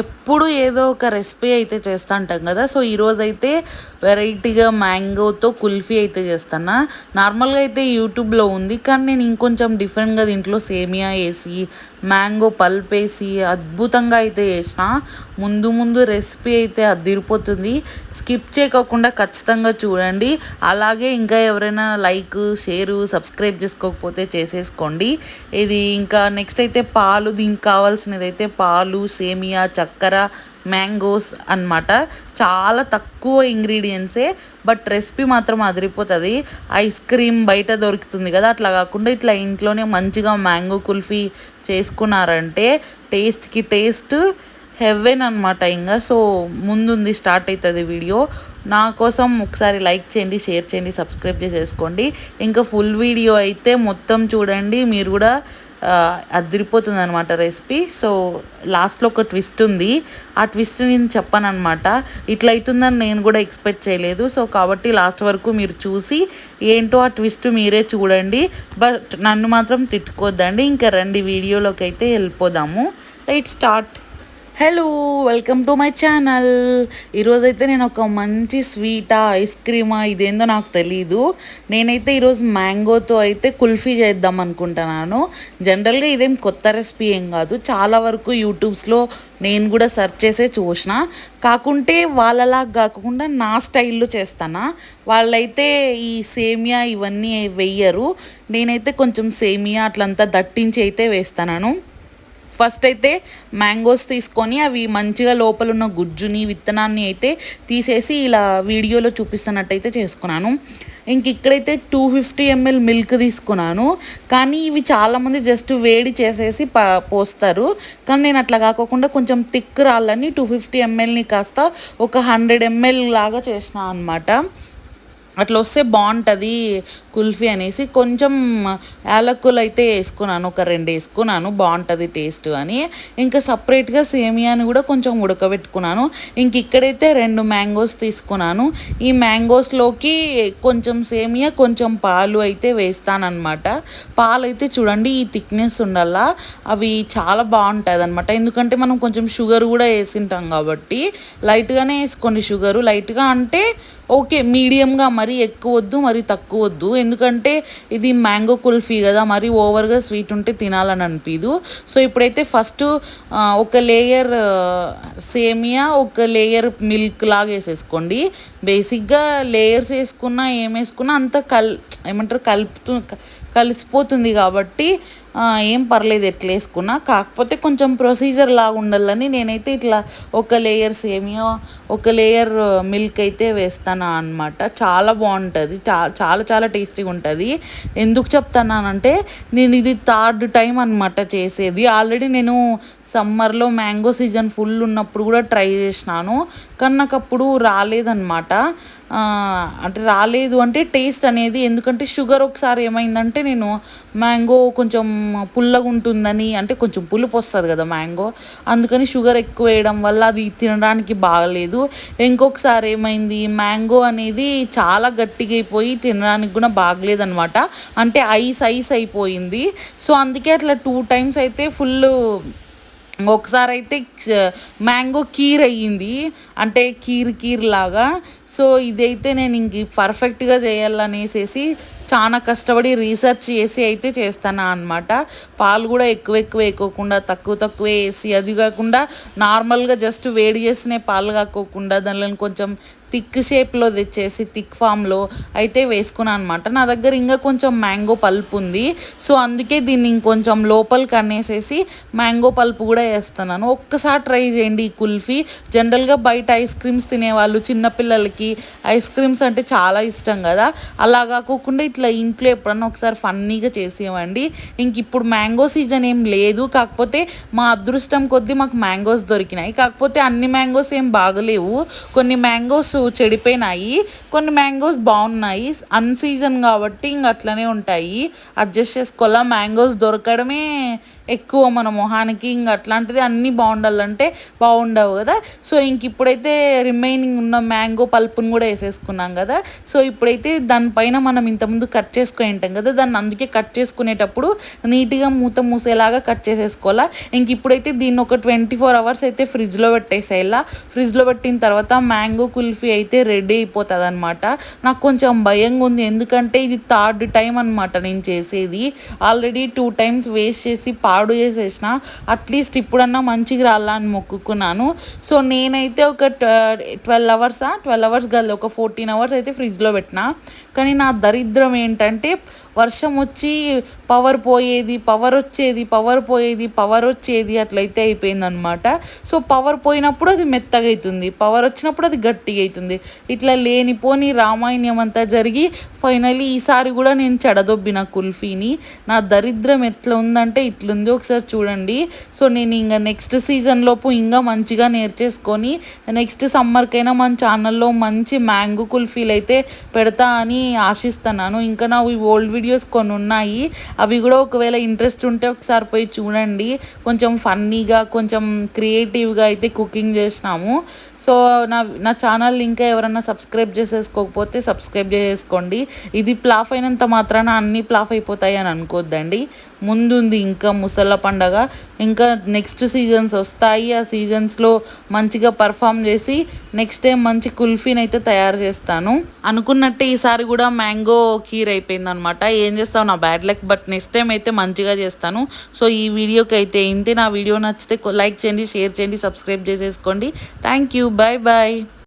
ఎప్పుడు ఏదో ఒక రెసిపీ అయితే చేస్తూ ఉంటాం కదా. సో ఈరోజు అయితే వెరైటీగా మ్యాంగోతో కుల్ఫీ అయితే చేస్తాను. నార్మల్గా అయితే యూట్యూబ్లో ఉంది కానీ నేను ఇంకొంచెం డిఫరెంట్గా దీంట్లో సేమియా వేసి మ్యాంగో పల్ప్ వేసి అద్భుతంగా అయితే చేసిన. ముందు ముందు రెసిపీ అయితే అదిరిపోతుంది. స్కిప్ చేయకోకుండా ఖచ్చితంగా చూడండి. అలాగే ఇంకా ఎవరైనా లైక్ షేరు సబ్స్క్రైబ్ చేసుకోకపోతే చేసేసుకోండి. ఇది ఇంకా నెక్స్ట్ అయితే పాలు దీనికి కావాల్సినది అయితే పాలు సేమియా చక్కెర మ్యాంగోస్ అన్నమాట. చాలా తక్కువ ఇంగ్రీడియంట్సే బట్ రెసిపీ మాత్రం అదిరిపోతుంది. ఐస్ క్రీమ్ బయట దొరుకుతుంది కదా అట్లా కాకుండా ఇట్లా ఇంట్లోనే మంచిగా మ్యాంగో కుల్ఫీ చేసుకున్నారంటే టేస్ట్కి టేస్ట్ హెవెన్ అనమాట ఇంకా సో ముందుంది స్టార్ట్ అవుతుంది వీడియో. నా కోసం ఒకసారి లైక్ చేయండి షేర్ చేయండి సబ్స్క్రైబ్ చేసేసుకోండి. ఇంకా ఫుల్ వీడియో అయితే మొత్తం చూడండి. మీరు కూడా అదిరిపోతుంది అనమాట రెసిపీ. సో లాస్ట్లో ఒక ట్విస్ట్ ఉంది. ఆ ట్విస్ట్ నేను చెప్పాను అనమాట ఇట్లా అవుతుందని నేను కూడా ఎక్స్పెక్ట్ చేయలేదు. సో కాబట్టి లాస్ట్ వరకు మీరు చూసి ఏంటో ఆ ట్విస్ట్ మీరే చూడండి. బట్ నన్ను మాత్రం తిట్టుకోద్దండి. ఇంకా రండి వీడియోలోకి అయితే వెళ్ళిపోదాము. Right start. Hello welcome to my channel. ఈరోజైతే నేను ఒక మంచి స్వీటా ఐస్ క్రీమా ఇదేందో నాకు తెలీదు. నేనైతే ఈరోజు మ్యాంగోతో అయితే కుల్ఫీ చేద్దాం అనుకుంటున్నాను. జనరల్గా ఇదేం కొత్త రెసిపీ ఏం కాదు. చాలా వరకు యూట్యూబ్స్లో నేను కూడా సెర్చ్ చేసే చూసిన. కాకుంటే వాళ్ళలా కాకుండా నా స్టైల్లో చేస్తానా. వాళ్ళైతే ఈ సేమియా ఇవన్నీ వెయ్యరు నేనైతే కొంచెం సేమియా అట్లంతా దట్టించి అయితే వేస్తాను. ఫస్ట్ అయితే మ్యాంగోస్ తీసుకొని అవి మంచిగా లోపల ఉన్న గుజ్జుని విత్తనాన్ని అయితే తీసేసి ఇలా వీడియోలో చూపిస్తున్నట్టయితే చేసుకున్నాను. ఇంక ఇక్కడైతే టూ ఫిఫ్టీ ఎంఎల్ మిల్క్ తీసుకున్నాను. కానీ ఇవి చాలామంది జస్ట్ వేడి చేసేసి ప పోస్తారు. కానీ నేను అట్లా కాకోకుండా కొంచెం థిక్ రాళ్ళని టూ ఫిఫ్టీ ఎంఎల్ని కాస్త ఒక హండ్రెడ్ ఎంఎల్ లాగా చేసిన అనమాట అట్లా వస్తే బాగుంటుంది కుల్ఫీ అనేసి. కొంచెం యాలక్కులు అయితే వేసుకున్నాను ఒక రెండు వేసుకున్నాను బాగుంటుంది టేస్ట్ అని. ఇంకా సపరేట్గా సేమియాని కూడా కొంచెం ఉడకబెట్టుకున్నాను. ఇంక ఇక్కడైతే రెండు మ్యాంగోస్ తీసుకున్నాను. ఈ మ్యాంగోస్లోకి కొంచెం సేమియా కొంచెం పాలు అయితే వేస్తానన్నమాట. పాలు అయితే చూడండి ఈ థిక్నెస్ ఉండాలా అవి చాలా బాగుంటుంది అనమాట ఎందుకంటే మనం కొంచెం షుగర్ కూడా వేసింటాం కాబట్టి. లైట్గానే వేసుకోండి షుగరు. లైట్గా అంటే ఓకే మీడియంగా మరీ ఎక్కువ వద్దు మరీ తక్కువ వద్దు ఎందుకంటే ఇది మ్యాంగో కుల్ఫీ కదా మరీ ఓవర్గా స్వీట్ ఉంటే తినాలని అనిపించదు సో ఇప్పుడైతే ఫస్ట్ ఒక లేయర్ సేమియా ఒక లేయర్ మిల్క్ లాగా వేసేసుకోండి బేసిక్గా లేయర్స్ వేసుకున్నా ఏం వేసుకున్నా అంత కల్ ఏమంటారు కలుపుతూ కలిసిపోతుంది కాబట్టి ఏం పర్లేదు ఎట్లా వేసుకున్నా. కాకపోతే కొంచెం ప్రొసీజర్ లాగా ఉండాలని నేనైతే ఇట్లా ఒక లేయర్ సేమియా ఒక లేయర్ మిల్క్ అయితే వేస్తాను అనమాట చాలా బాగుంటుంది. చాలా చాలా టేస్టీగా ఉంటుంది. ఎందుకు చెప్తున్నానంటే నేను ఇది థర్డ్ టైం అనమాట చేసేది. ఆల్రెడీ నేను సమ్మర్లో మ్యాంగో సీజన్ ఫుల్ ఉన్నప్పుడు కూడా ట్రై చేసినాను. కానీ నాకు అప్పుడు రాలేదన్నమాట. అంటే రాలేదు అంటే టేస్ట్ అనేది ఎందుకంటే షుగర్ ఒకసారి ఏమైందంటే నేను మ్యాంగో కొంచెం పుల్లగా ఉంటుందని అంటే కొంచెం పులుపు వస్తుంది కదా మ్యాంగో. అందుకని షుగర్ ఎక్కువ వేయడం వల్ల అది తినడానికి బాగలేదు. ఇంకొకసారి ఏమైంది మ్యాంగో అనేది చాలా గట్టిగా అయిపోయి తినడానికి కూడా బాగలేదనమాట. అంటే ఐస్ ఐస్ అయిపోయింది. సో అందుకే అట్లా టూ టైమ్స్ అయితే ఫుల్ ఒకసారి అయితే మ్యాంగో కీర్ అయ్యింది అంటే కీర్ కీర్ లాగా. సో ఇదైతే నేను ఇంక పర్ఫెక్ట్గా చేయాలనేసేసి చాలా కష్టపడి రీసెర్చ్ చేసి అయితే చేస్తాను అనమాట పాలు కూడా ఎక్కువ ఎక్కువ వేయకోకుండా తక్కువ తక్కువ వేసి అది కాకుండా నార్మల్గా జస్ట్ వేడి చేసిన పాలు కాకోకుండా దానిలో కొంచెం థిక్ షేప్లో తెచ్చేసి థిక్ ఫామ్లో అయితే వేసుకున్నాను అనమాట నా దగ్గర ఇంకా కొంచెం మ్యాంగో పల్ప్ ఉంది. సో అందుకే దీన్ని ఇంకొంచెం లోపలికి అనేసేసి మ్యాంగో పల్ప్ కూడా వేస్తున్నాను. ఒక్కసారి ట్రై చేయండి ఈ కుల్ఫీ. జనరల్గా బయట ఐస్ క్రీమ్స్ తినేవాళ్ళు చిన్నపిల్లలకి ఐస్ క్రీమ్స్ అంటే చాలా ఇష్టం కదా. అలా కాకోకుండా ఇట్లా ఇంట్లో ఎప్పుడన్నా ఒకసారి ఫన్నీగా చేసేవండి. ఇంక ఇప్పుడు మ్యాంగో సీజన్ ఏం లేదు. కాకపోతే మా అదృష్టం కొద్దీ మాకు మ్యాంగోస్ దొరికినాయి. కాకపోతే అన్ని మ్యాంగోస్ ఏం బాగలేవు. కొన్ని మ్యాంగోస్ చెడిపోయినాయి. కొన్ని మ్యాంగోస్ బాగున్నాయి. అన్ సీజన్ కాబట్టి ఇంక అట్లనే ఉంటాయి. అడ్జస్ట్ చేసుకోవాలా? మ్యాంగోస్ దొరకడమే ఎక్కువ మన మొహానికి ఇంకా అట్లాంటిది అన్నీ బాగుండాలంటే బాగుండవు కదా. సో ఇంక ఇప్పుడైతే రిమైనింగ్ ఉన్న మ్యాంగో పల్పును కూడా వేసేసుకున్నాం కదా. సో ఇప్పుడైతే దానిపైన మనం ఇంతకుముందు కట్ చేసుకుని ఉంటాం కదా. దాన్ని అందుకే కట్ చేసుకునేటప్పుడు నీట్గా మూత మూసేలాగా కట్ చేసేసుకోవాలా. ఇంక ఇప్పుడైతే దీన్ని ఒక ట్వంటీ ఫోర్ అవర్స్ అయితే ఫ్రిడ్జ్లో పెట్టేసేయాలా. ఫ్రిడ్జ్లో పెట్టిన తర్వాత మ్యాంగో కుల్ఫీ అయితే రెడీ అయిపోతుంది అనమాట నాకు కొంచెం భయంగా ఉంది. ఎందుకంటే ఇది థర్డ్ టైం అనమాట నేను చేసేది. ఆల్రెడీ టూ టైమ్స్ వేస్ట్ చేసి పాడు చేసేసిన అట్లీస్ట్ ఇప్పుడన్నా మంచిగా రాలా అని మొక్కుకున్నాను. సో నేనైతే ఒక ట్వెల్వ్ అవర్సా? ట్వెల్వ్ అవర్స్ కాదు ఒక ఫోర్టీన్ అవర్స్ అయితే ఫ్రిడ్జ్లో పెట్టిన. కానీ నా దరిద్రం ఏంటంటే వర్షం వచ్చి పవర్ పోయేది పవర్ వచ్చేది పవర్ పోయేది పవర్ వచ్చేది అట్లయితే అయిపోయిందనమాట సో పవర్ పోయినప్పుడు అది మెత్తగా అవుతుంది పవర్ వచ్చినప్పుడు అది గట్టిగా అవుతుంది ఇట్లా లేనిపోని రామాయణం అంతా జరిగి ఫైనలీ ఈసారి కూడా నేను చెడదొబ్బిన కుల్ఫీని. నా దరిద్రం ఎట్లా ఉందంటే ఇట్లుంది. ఒకసారి చూడండి. సో నేను ఇంకా నెక్స్ట్ సీజన్ లోపు ఇంకా మంచిగా నేర్చేసుకొని నెక్స్ట్ సమ్మర్కైనా మన ఛానల్లో మంచి మ్యాంగో కుల్ఫీలు అయితే పెడతా అని ఆశిస్తున్నాను. ఇంకా నా ఓల్డ్ వీడియోస్ కొన్ని ఉన్నాయి అవి కూడా ఒకవేళ ఇంట్రెస్ట్ ఉంటే ఒకసారి పోయి చూడండి. కొంచెం ఫన్నీగా కొంచెం క్రియేటివ్గా అయితే కుకింగ్ చేసినాము. సో నా నా ఛానల్ ఇంకా ఎవరన్నా సబ్స్క్రైబ్ చేసేసుకోకపోతే సబ్స్క్రైబ్ చేసేసుకోండి. ఇది ప్లాఫ్ అయినంత మాత్రాన అన్నీ ప్లాఫ్ అయిపోతాయి అని అనుకోద్దండి. ముందుంది ఇంకా ముసళ్ళ పండగ. ఇంకా నెక్స్ట్ సీజన్స్ వస్తాయి. ఆ సీజన్స్లో మంచిగా పర్ఫామ్ చేసి నెక్స్ట్ టైం మంచి కుల్ఫీని అయితే తయారు చేస్తాను. అనుకున్నట్టే ఈసారి కూడా మ్యాంగో కీర్ అయిపోయింది అనమాట ఏం చేస్తావు? నా bad luck but next time అయితే మంచిగా చేస్తాను. సో ఈ వీడియోకి అయితే ఇంతే. నా వీడియో నచ్చితే లైక్ చేయండి షేర్ చేయండి సబ్స్క్రైబ్ చేసేసుకోండి. Thank you bye bye